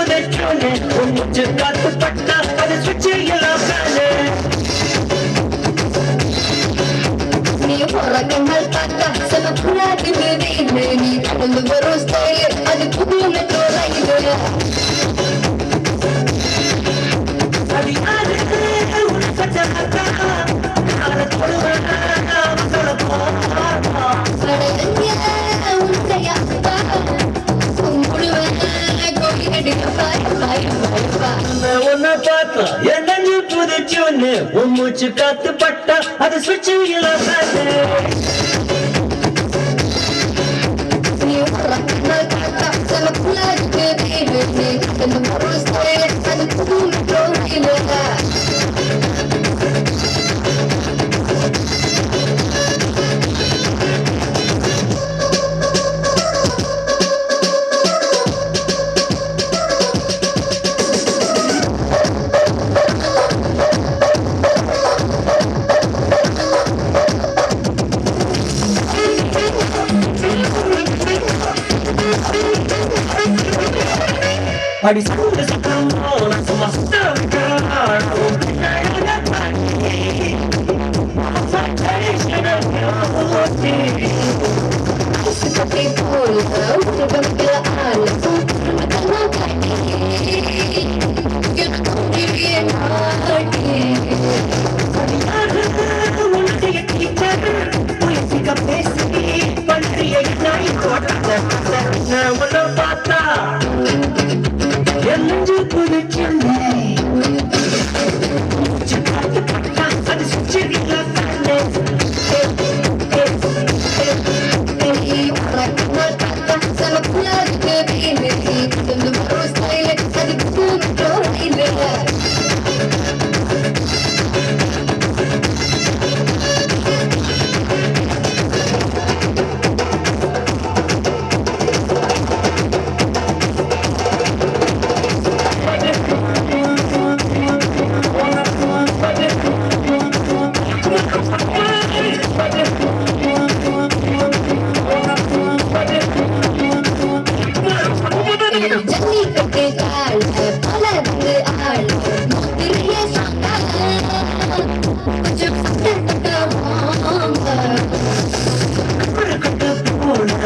புதைச்சோனே உன் முச்சு காத்து பட்டா அது சுச்சி எல்லாம் தானே நீ உறக்கங்கள் பார்த்தா செம புறாக்கு நீ நடந்து வரும் ஸ்டைல் அது புதுமை தோறாயுது ஒன்ன பார்த்தா என் நஞ்சு புதிச்சு ஒண்ணு உன் மூச்சு காத்து பட்டா அது சுவிட்சு இல்லாம I be cool as a balloon, I'm so much better than. do put it down.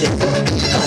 shit.